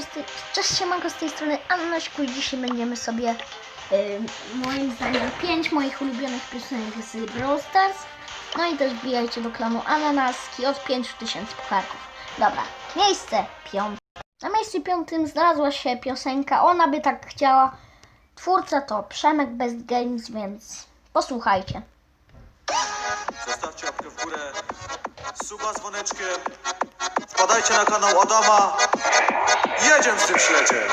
siemanko z tej, cześć siemanko z tej strony Annośku dzisiaj będziemy sobie y, moim zdaniem 5 moich ulubionych piosenek z Brawl Stars. No i też wbijajcie do klanu Ananaski od 5000 pucharków. Dobra, miejsce piąte. Na miejscu piątym znalazła się piosenka Ona by tak chciała. Twórca to Przemek Best Games, więc posłuchajcie. Zostawcie łapkę w górę, suba dzwoneczkiem, wpadajcie na kanał Adama, jedziemy z tym śledziem.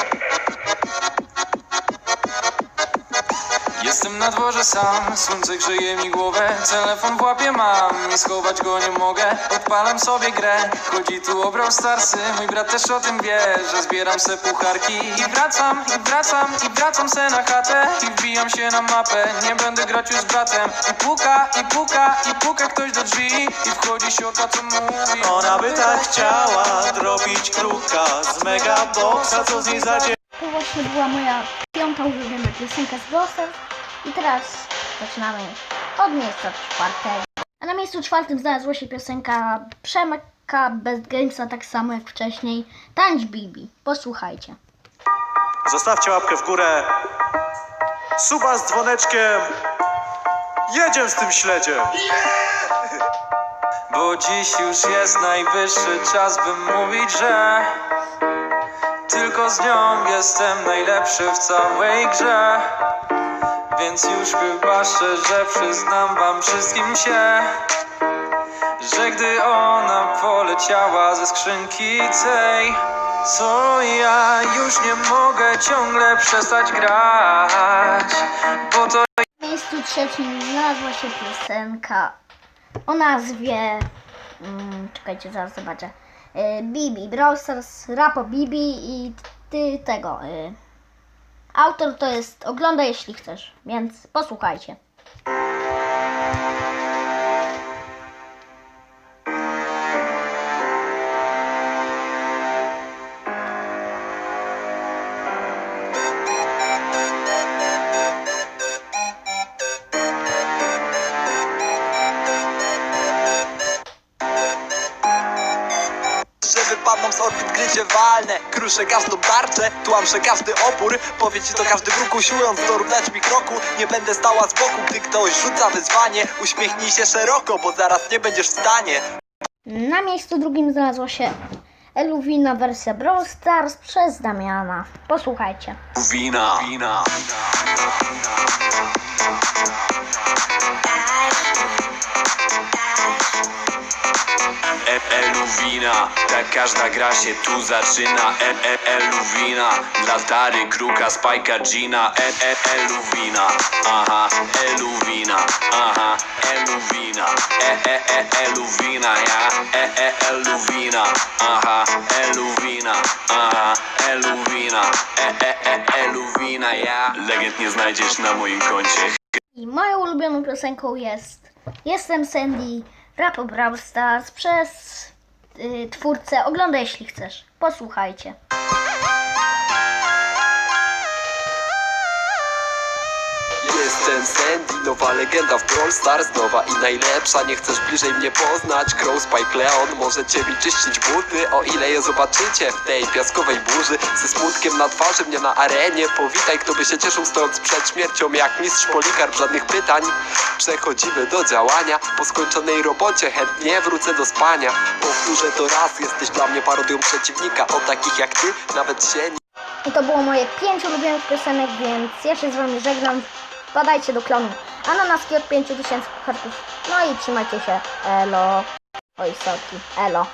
Jestem na dworze sam, słońce grzeje mi głowę Telefon w łapie mam. I schować go nie mogę Odpalam sobie grę, chodzi tu o Brawl Starsy Mój brat też o tym wie, że zbieram se pucharki I wracam, i wracam, i wracam se na chatę. I wbijam się na mapę, nie będę grać już z bratem. I puka, i puka, i puka ktoś do drzwi. I wchodzi siota co mówi. Ona by tak chciała drobić kruka z megaboxa, co z niej zadzie... To właśnie była moja piąta ulubiona piosenka z Brawl Stars. I teraz zaczynamy od miejsca czwartego. A na miejscu czwartym znalazła się piosenka Przemka Best Gamesa, tak samo jak wcześniej. Tańcz Bibi. Posłuchajcie. Zostawcie łapkę w górę, suba z dzwoneczkiem, jedziemy z tym śledziem. Bo dziś już jest najwyższy czas, by mówić, że tylko z nią jestem najlepszy w całej grze. Więc już chyba szczerze przyznam wam wszystkim się, że gdy ona poleciała ze skrzynki tej, co ja już nie mogę ciągle przestać grać, bo to Na miejscu trzecim znalazła się piosenka o nazwie. Mm, czekajcie, zaraz zobaczę. Y, Bibi, Brawl Stars, Rapo Bibi i ty tego. Y, autor to jest Oglądaj jeśli chcesz, więc posłuchajcie. Gdy cię walnę Kruszę każdą tarczę, tłamszę każdy opór. Powie ci to każdy wróg usiłując dorównać mi kroku. Nie będę stała z boku, gdy ktoś rzuca wyzwanie. Uśmiechnij się szeroko, bo zaraz nie będziesz w stanie. Na miejscu drugim znalazła się Eluwina wersja Brawl Stars przez Damiana. Posłuchajcie. Wina, wina. E, Eluwina, tak każda gra się tu zaczyna. E, e, Eluwina, dla Tary, Kruka, Spajka, Gina. E, e, Eluwina, aha, Eluwina, aha, Eluwina E, e, e, Eluwina, ja. E, e, Eluwina, aha, Eluwina, aha, Eluwina E, e, e, Eluwina, ja. Legend nie znajdziesz na moim koncie. I moją ulubioną piosenką jest Jestem Sandy, rap o Brawl Stars przez twórcę Oglądaj jeśli chcesz. Posłuchajcie. Jestem Sandy, nowa legenda w Brawl Stars Nowa i najlepsza, nie chcesz bliżej mnie poznać? Crow, Spike, Leon, możecie mi czyścić buty? O ile je zobaczycie w tej piaskowej burzy? Ze smutkiem na twarzy mnie na arenie. Powitaj, kto by się cieszył stojąc przed śmiercią. Jak mistrz Polikarp, żadnych pytań. Przechodzimy do działania. Po skończonej robocie chętnie wrócę do spania. Powtórzę to raz, jesteś dla mnie parodią przeciwnika. O takich jak ty, nawet się nie I to było moje 5 ulubionych piosenek, więc się z wami żegnam. Badajcie do klonu Ananaski od 5000 pucharków. No i trzymajcie się. Elo. Oj, sorki. Elo.